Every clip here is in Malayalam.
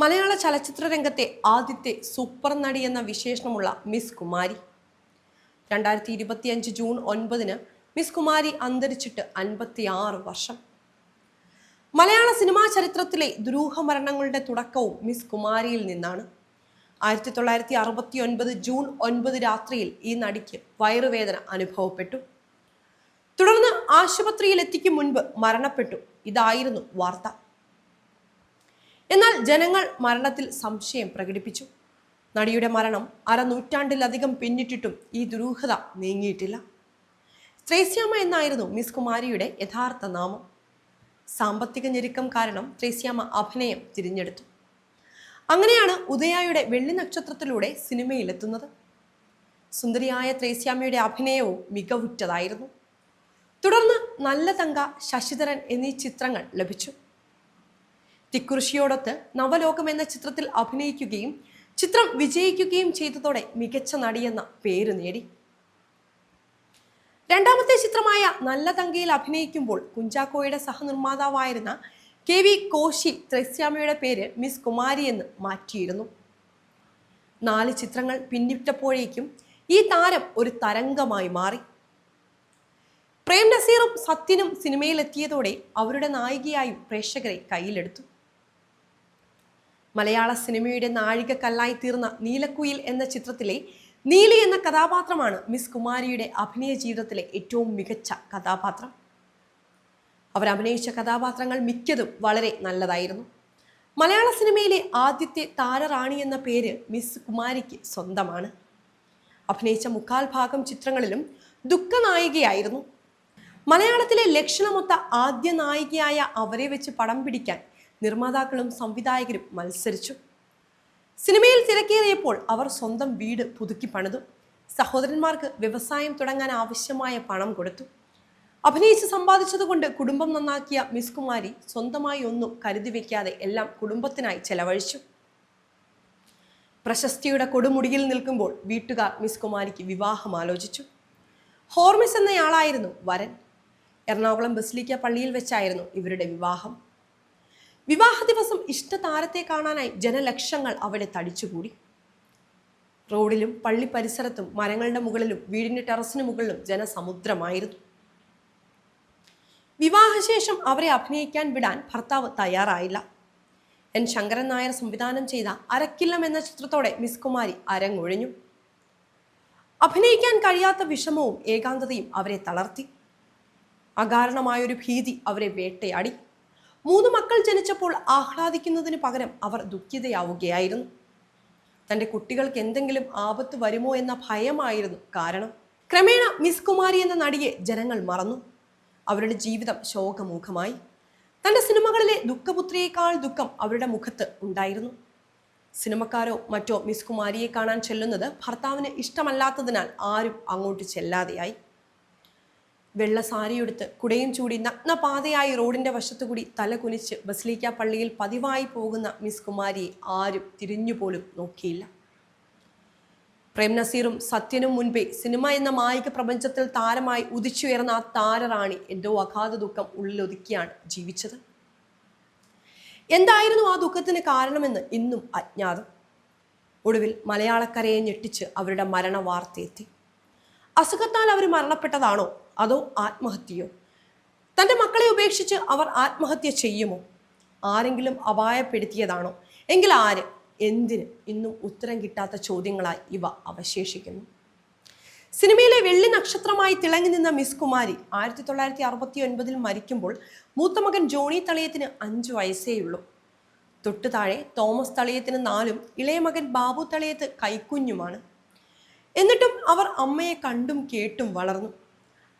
മലയാള ചലച്ചിത്ര രംഗത്തെ ആദ്യത്തെ സൂപ്പർ നടി എന്ന വിശേഷണമുള്ള മിസ് കുമാരി. രണ്ടായിരത്തി ഇരുപത്തിയഞ്ച് ജൂൺ ഒൻപതിന് മിസ് കുമാരി അന്തരിച്ചിട്ട് അൻപത്തിയാറ് വർഷം. മലയാള സിനിമാ ചരിത്രത്തിലെ ദുരൂഹ മരണങ്ങളുടെ തുടക്കവും മിസ് കുമാരിയിൽ നിന്നാണ്. ആയിരത്തി തൊള്ളായിരത്തി അറുപത്തി ഒൻപത് ജൂൺ ഒൻപത് രാത്രിയിൽ ഈ നടിക്ക് വയറുവേദന അനുഭവപ്പെട്ടു. തുടർന്ന് ആശുപത്രിയിൽ എത്തിക്കും മുൻപ് മരണപ്പെട്ടു. ഇതായിരുന്നു വാർത്ത. ജനങ്ങൾ മരണത്തിൽ സംശയം പ്രകടിപ്പിച്ചു. നടിയുടെ മരണം അരനൂറ്റാണ്ടിലധികം പിന്നിട്ടിട്ടും ഈ ദുരൂഹത നീങ്ങിയിട്ടില്ല. ത്രേസ്യാമ എന്നായിരുന്നു മിസ് കുമാരിയുടെ യഥാർത്ഥ നാമം. സാമ്പത്തിക ഞെരുക്കം കാരണം ത്രേസ്യാമ അഭിനയം തിരഞ്ഞെടുത്തു. അങ്ങനെയാണ് ഉദയായുടെ വെള്ളി നക്ഷത്രത്തിലൂടെ സിനിമയിലെത്തുന്നത്. സുന്ദരിയായ ത്രേസ്യാമയുടെ അഭിനയവും മികവുറ്റതായിരുന്നു. തുടർന്ന് നല്ല തങ്ക ശശിധരൻ എന്നീ ചിത്രങ്ങൾ ലഭിച്ചു. തിക്കുറിശിയോടൊത്ത് നവലോകം എന്ന ചിത്രത്തിൽ അഭിനയിക്കുകയും ചിത്രം വിജയിക്കുകയും ചെയ്തതോടെ മികച്ച നടിയെന്ന പേര് നേടി. രണ്ടാമത്തെ ചിത്രമായ നല്ല തങ്കയിൽ അഭിനയിക്കുമ്പോൾ കുഞ്ചാക്കോയുടെ സഹനിർമ്മാതാവായിരുന്ന കെ വി കോശി ത്രസ്യാമയുടെ പേര് മിസ് കുമാരി എന്ന് മാറ്റിയിരുന്നു. നാല് ചിത്രങ്ങൾ പിന്നിട്ടപ്പോഴേക്കും ഈ താരം ഒരു തരംഗമായി മാറി. പ്രേം നസീറും സത്യനും സിനിമയിലെത്തിയതോടെ അവരുടെ നായികയായും പ്രേക്ഷകരെ കയ്യിലെടുത്തു. മലയാള സിനിമയുടെ നാഴികക്കല്ലായി തീർന്ന നീലക്കുയിൽ എന്ന ചിത്രത്തിലെ നീലി എന്ന കഥാപാത്രമാണ് മിസ് കുമാരിയുടെ അഭിനയ ജീവിതത്തിലെ ഏറ്റവും മികച്ച കഥാപാത്രം. അവർ അഭിനയിച്ച കഥാപാത്രങ്ങൾ മിക്കതും വളരെ നല്ലതായിരുന്നു. മലയാള സിനിമയിലെ ആദ്യത്തെ താരറാണി എന്ന പേര് മിസ് കുമാരിക്ക് സ്വന്തമാണ്. അഭിനയിച്ച മുക്കാൽ ഭാഗം ചിത്രങ്ങളിലും ദുഃഖനായികയായിരുന്നു മലയാളത്തിലെ ലക്ഷണമൊത്ത ആദ്യ നായികയായ അവരെ വെച്ച് പടം പിടിക്കാൻ നിർമ്മാതാക്കളും സംവിധായകരും മത്സരിച്ചു. സിനിമയിൽ തിരക്കേറിയപ്പോൾ അവർ സ്വന്തം വീട് പുതുക്കി പണിതു. സഹോദരന്മാർക്ക് വ്യവസായം തുടങ്ങാൻ ആവശ്യമായ പണം കൊടുത്തു. അഭിനയിച്ച് സമ്പാദിച്ചതുകൊണ്ട് കുടുംബം നന്നാക്കിയ മിസ് കുമാരി സ്വന്തമായി ഒന്നും കരുതി വയ്ക്കാതെ എല്ലാം കുടുംബത്തിനായി ചെലവഴിച്ചു. പ്രശസ്തിയുടെ കൊടുമുടിയിൽ നിൽക്കുമ്പോൾ വീട്ടുകാർ മിസ് കുമാരിക്ക് വിവാഹം ആലോചിച്ചു. ഹോർമിസ് എന്നയാളായിരുന്നു വരൻ. എറണാകുളം ബസ്ലിക്ക പള്ളിയിൽ വെച്ചായിരുന്നു ഇവരുടെ വിവാഹം. വിവാഹ ദിവസം ഇഷ്ടതാരത്തെ കാണാനായി ജനലക്ഷങ്ങൾ അവിടെ തടിച്ചുകൂടി. റോഡിലും പള്ളി പരിസരത്തും മരങ്ങളുടെ മുകളിലും വീടിന്റെ ടെറസിന് മുകളിലും ജനസമുദ്രമായിരുന്നു. വിവാഹശേഷം അവരെ അഭിനയിക്കാൻ വിടാൻ ഭർത്താവ് തയ്യാറായില്ല. എൻ. ശങ്കരൻ നായർ സംവിധാനം ചെയ്ത അരക്കില്ലം എന്ന ചിത്രത്തോടെ മിസ് കുമാരി അരങ്ങൊഴിഞ്ഞു. അഭിനയിക്കാൻ കഴിയാത്ത വിഷമവും ഏകാന്തതയും അവരെ തളർത്തി. അകാരണമായൊരു ഭീതി അവരെ വേട്ടയാടി. മൂന്ന് മക്കൾ ജനിച്ചപ്പോൾ ആഹ്ലാദിക്കുന്നതിന് പകരം അവർ ദുഃഖിതയാവുകയായിരുന്നു. തന്റെ കുട്ടികൾക്ക് എന്തെങ്കിലും ആപത്ത് വരുമോ എന്ന ഭയമായിരുന്നു കാരണം. ക്രമേണ മിസ് കുമാരി എന്ന നടിയെ ജനങ്ങൾ മറന്നു. അവരുടെ ജീവിതം ശോകമുഖമായി. തന്റെ സിനിമകളിലെ ദുഃഖപുത്രിയേക്കാൾ ദുഃഖം അവരുടെ മുഖത്ത് ഉണ്ടായിരുന്നു. സിനിമക്കാരോ മറ്റോ മിസ് കുമാരിയെ കാണാൻ ചെല്ലുന്നത് ഭർത്താവിന് ഇഷ്ടമല്ലാത്തതിനാൽ ആരും അങ്ങോട്ട് ചെല്ലാതെയായി. വെള്ള സാരിയെടുത്ത് കുടയും ചൂടി നഗ്നപാതയായി റോഡിന്റെ വശത്തുകൂടി തല കുനിച്ച് ബസ്ലീക്ക പള്ളിയിൽ പതിവായി പോകുന്ന മിസ് കുമാരിയെ ആരും തിരിഞ്ഞുപോലും നോക്കിയില്ല. പ്രേം നസീറും സത്യനും മുൻപേ സിനിമ എന്ന മായിക പ്രപഞ്ചത്തിൽ താരമായി ഉദിച്ചുയർന്ന ആ താരറാണി എന്തോ അഗാധ ദുഃഖം ഉള്ളിലൊതുക്കിയാണ് ജീവിച്ചത്. എന്തായിരുന്നു ആ ദുഃഖത്തിന് കാരണമെന്ന് ഇന്നും അജ്ഞാതം. ഒടുവിൽ മലയാളക്കരയെ ഞെട്ടിച്ച് അവരുടെ മരണ വാർത്തയെത്തി അസുഖത്താൽ അവർ മരണപ്പെട്ടതാണോ? അതോ ആത്മഹത്യയോ? തന്റെ മക്കളെ ഉപേക്ഷിച്ച് അവർ ആത്മഹത്യ ചെയ്യുമോ? ആരെങ്കിലും അപായപ്പെടുത്തിയതാണോ? എങ്കിൽ ആര്? എന്തിന്? ഇന്നും ഉത്തരം കിട്ടാത്ത ചോദ്യങ്ങളായി ഇവ അവശേഷിക്കുന്നു. സിനിമയിലെ വെള്ളി നക്ഷത്രമായി തിളങ്ങി നിന്ന മിസ് കുമാരി ആയിരത്തി തൊള്ളായിരത്തി അറുപത്തി ഒൻപതിൽ മരിക്കുമ്പോൾ മൂത്ത മകൻ ജോണി തളയത്തിന് അഞ്ചു വയസ്സേയുള്ളൂ തൊട്ടു താഴെ തോമസ് തളയത്തിന് നാലും ഇളയ മകൻ ബാബു തളയത്ത് കൈക്കുഞ്ഞുമാണ്. എന്നിട്ടും അവർ അമ്മയെ കണ്ടും കേട്ടും വളർന്നു.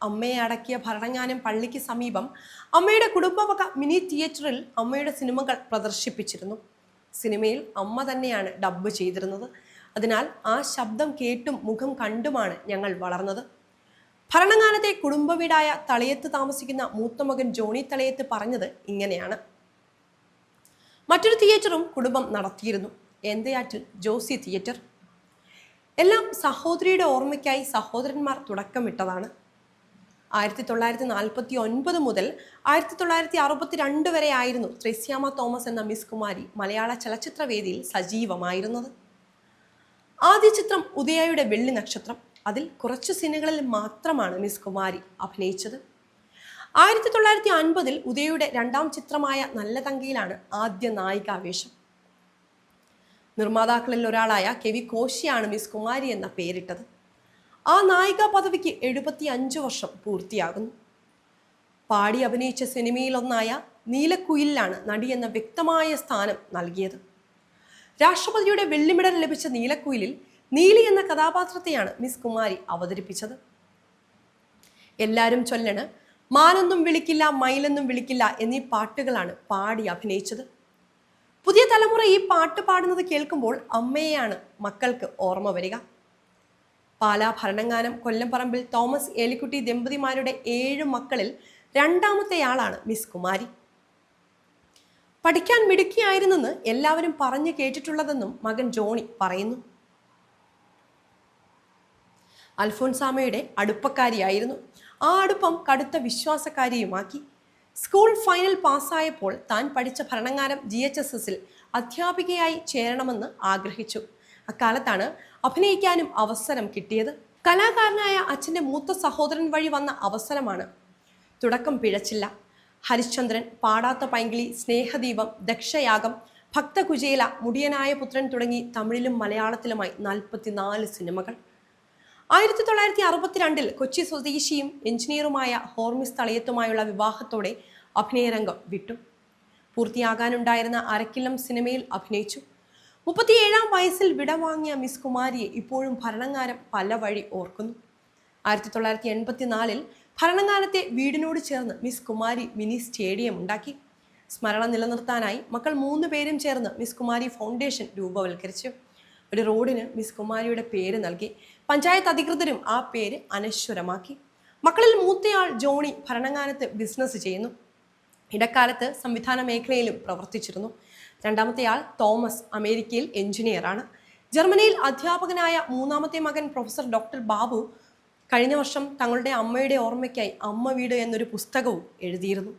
അമ്മയെ അടക്കിയ ഭരണങ്ങാനം പള്ളിക്ക് സമീപം അമ്മയുടെ കുടുംബവക മിനി തിയേറ്ററിൽ അമ്മയുടെ സിനിമകൾ പ്രദർശിപ്പിച്ചിരുന്നു. സിനിമയിൽ അമ്മ തന്നെയാണ് ഡബ്ബ് ചെയ്തിരുന്നത്. അതിനാൽ ആ ശബ്ദം കേട്ടും മുഖം കണ്ടുമാണ് ഞങ്ങൾ വളർന്നത്. ഭരണങ്ങാനത്തെ കുടുംബവീടായ തളയത്ത് താമസിക്കുന്ന മൂത്തമകൻ ജോണി തളയത്ത് പറഞ്ഞത് ഇങ്ങനെയാണ്. മറ്റൊരു തിയേറ്ററും കുടുംബം നടത്തിയിരുന്നു. എന്തയാറ്റിൽ ജോസി തിയേറ്റർ. എല്ലാം സഹോദരിയുടെ ഓർമ്മയ്ക്കായി സഹോദരന്മാർ തുടക്കമിട്ടതാണ്. ആയിരത്തി തൊള്ളായിരത്തി നാൽപ്പത്തി ഒൻപത് മുതൽ ആയിരത്തി തൊള്ളായിരത്തി അറുപത്തി രണ്ട് വരെ ആയിരുന്നു ത്രേസ്യാമ തോമസ് എന്ന മിസ് കുമാരി മലയാള ചലച്ചിത്രവേദിയിൽ സജീവമായിരുന്നത്. ആദ്യ ചിത്രം ഉദയയുടെ വെള്ളി നക്ഷത്രം. അതിൽ കുറച്ച് സിനിമകളിൽ മാത്രമാണ് മിസ് കുമാരി അഭിനയിച്ചത്. ആയിരത്തി തൊള്ളായിരത്തി അൻപതിൽ ഉദയയുടെ രണ്ടാം ചിത്രമായ നല്ല തങ്കയിലാണ് ആദ്യ നായികാവേശം നിർമ്മാതാക്കളിൽ ഒരാളായ കെ വി കോശിയാണ് മിസ് കുമാരി എന്ന പേരിട്ടത്. ആ നായിക പദവിക്ക് എഴുപത്തി അഞ്ച് വർഷം പൂർത്തിയാകുന്നു. പാടി അഭിനയിച്ച സിനിമയിലൊന്നായ നീലക്കുയിലാണ് നടി എന്ന വ്യക്തമായ സ്ഥാനം നൽകിയത്. രാഷ്ട്രപതിയുടെ വെള്ളിമെഡൽ ലഭിച്ച നീലക്കുയിലിൽ നീലി എന്ന കഥാപാത്രത്തെയാണ് മിസ് കുമാരി അവതരിപ്പിച്ചത്. എല്ലാവരും ചൊല്ലണ് മാനൊന്നും വിളിക്കില്ല മയിലൊന്നും വിളിക്കില്ല എന്നീ പാട്ടുകളാണ് പാടി അഭിനയിച്ചത്. പുതിയ തലമുറ ഈ പാട്ട് പാടുന്നത് കേൾക്കുമ്പോൾ അമ്മയെയാണ് മക്കൾക്ക് ഓർമ്മ വരിക. പാലാ ഭരണങ്ങാനം കൊല്ലംപറമ്പിൽ തോമസ് ഏലിക്കുട്ടി ദമ്പതിമാരുടെ ഏഴ് മക്കളിൽ രണ്ടാമത്തെയാളാണ് മിസ് കുമാരി. പഠിക്കാൻ മിടുക്കിയായിരുന്നെന്ന് എല്ലാവരും പറഞ്ഞു കേട്ടിട്ടുള്ളതെന്നും മകൻ ജോണി പറയുന്നു. അൽഫോൻസാമയുടെ അടുപ്പക്കാരിയായിരുന്നു. ആ അടുപ്പം കടുത്ത വിശ്വാസക്കാരിയുമാക്കി. സ്കൂൾ ഫൈനൽ പാസ്സായപ്പോൾ താൻ പഠിച്ച ഭരണങ്ങാനം ജി എച്ച് എസ് എസിൽ അധ്യാപികയായി ചേരണമെന്ന് ആഗ്രഹിച്ചു. അക്കാലത്താണ് അഭിനയിക്കാനും അവസരം കിട്ടിയത്. കലാകാരനായ അച്ഛന്റെ മൂത്ത സഹോദരൻ വഴി വന്ന അവസരമാണ്. തുടക്കം പിഴച്ചില്ല. ഹരിശ്ചന്ദ്രൻ പാടാത്ത പൈങ്കിളി സ്നേഹദീപം ദക്ഷയാഗം ഭക്തകുചേല മുടിയനായ പുത്രൻ തുടങ്ങി തമിഴിലും മലയാളത്തിലുമായി നാൽപ്പത്തിനാല് സിനിമകൾ. ആയിരത്തി തൊള്ളായിരത്തി അറുപത്തിരണ്ടിൽ കൊച്ചി സ്വദേശിയും എഞ്ചിനീയറുമായ ഹോർമിസ് തളയത്തുമായുള്ള വിവാഹത്തോടെ അഭിനയരംഗം വിട്ടു. പൂർത്തിയാകാനുണ്ടായിരുന്ന അരക്കില്ലം സിനിമയിൽ അഭിനയിച്ചു. മുപ്പത്തിയേഴാം വയസ്സിൽ വിടവാങ്ങിയ മിസ് കുമാരിയെ ഇപ്പോഴും ഭരണങ്ങാരം പല വഴി ഓർക്കുന്നു. ആയിരത്തി തൊള്ളായിരത്തി എൺപത്തിനാലിൽ ഭരണങ്ങാനത്തെ വീടിനോട് ചേർന്ന് മിസ് കുമാരി മിനി സ്റ്റേഡിയം ഉണ്ടാക്കി. സ്മരണ നിലനിർത്താനായി മക്കൾ മൂന്ന് പേരും ചേർന്ന് മിസ് കുമാരി ഫൗണ്ടേഷൻ രൂപവൽക്കരിച്ചു. ഒരു റോഡിന് മിസ് കുമാരിയുടെ പേര് നൽകി. പഞ്ചായത്ത് അധികൃതരും ആ പേര് അനശ്വരമാക്കി. മക്കളിൽ മൂത്തയാൾ ജോണി ഭരണങ്ങാനത്ത് ബിസിനസ് ചെയ്യുന്നു. ഇടക്കാലത്ത് സംവിധാന മേഖലയിലും പ്രവർത്തിച്ചിരുന്നു. രണ്ടാമത്തെയാൾ തോമസ് അമേരിക്കയിൽ എഞ്ചിനീയറാണ് ജർമ്മനിയിൽ അധ്യാപകനായ മൂന്നാമത്തെ മകൻ പ്രൊഫസർ ഡോക്ടർ ബാബു കഴിഞ്ഞ വർഷം തങ്ങളുടെ അമ്മയുടെ ഓർമ്മയ്ക്കായി അമ്മ വീട് എന്നൊരു പുസ്തകവും എഴുതിയിരുന്നു.